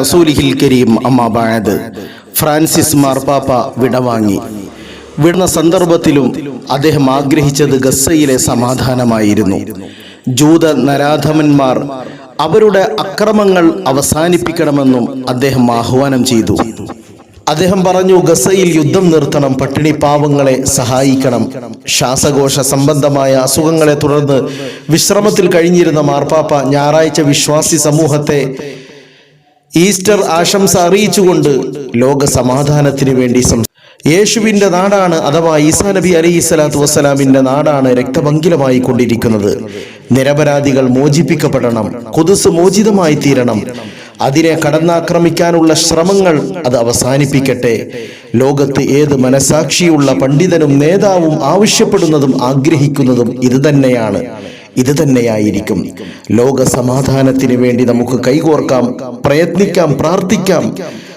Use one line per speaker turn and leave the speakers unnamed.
റസൂലിഹിൽ Kareem. Francis മാർപ്പാപ്പ വിടവാങ്ങി വിടുന്ന സന്ദർഭത്തിലും അദ്ദേഹം ആഗ്രഹിച്ചത് ഗസയിലെ സമാധാനമായിരുന്നു. ജൂത നരാധമന്മാർ അവരുടെ അക്രമങ്ങൾ അവസാനിപ്പിക്കണമെന്നും അദ്ദേഹം ആഹ്വാനം ചെയ്തു. അദ്ദേഹം പറഞ്ഞു ഗസയിൽ യുദ്ധം നിർത്തണം പട്ടിണി പാവങ്ങളെ സഹായിക്കണം. ശ്വാസകോശ സംബന്ധമായ അസുഖങ്ങളെ തുടർന്ന് വിശ്രമത്തിൽ കഴിഞ്ഞിരുന്ന മാർപ്പാപ്പ ഞായറാഴ്ച വിശ്വാസി സമൂഹത്തെ ഈസ്റ്റർ ആശംസ അറിയിച്ചുകൊണ്ട് ലോക സമാധാനത്തിന് വേണ്ടി യേശുവിന്റെ നാടാണ് അഥവാ ഈസാ നബി അലൈഹി സ്വലാത്തു വസ്സലാമിന്റെ നാടാണ് രക്തഭങ്കിലമായി കൊണ്ടിരിക്കുന്നത്. നിരപരാധികൾ മോചിപ്പിക്കപ്പെടണം കൊതുസ് മോചിതമായി തീരണം. അതിനെ കടന്നാക്രമിക്കാനുള്ള ശ്രമങ്ങൾ അത് അവസാനിപ്പിക്കട്ടെ. ലോകത്ത് ഏത് മനസാക്ഷിയുള്ള പണ്ഡിതനും നേതാവും ആവശ്യപ്പെടുന്നതും ആഗ്രഹിക്കുന്നതും ഇത് തന്നെയാണ് ഇത് തന്നെയായിരിക്കും ലോക സമാധാനത്തിന് വേണ്ടി നമുക്ക് കൈകോർക്കാം പ്രയത്നിക്കാം പ്രാർത്ഥിക്കാം.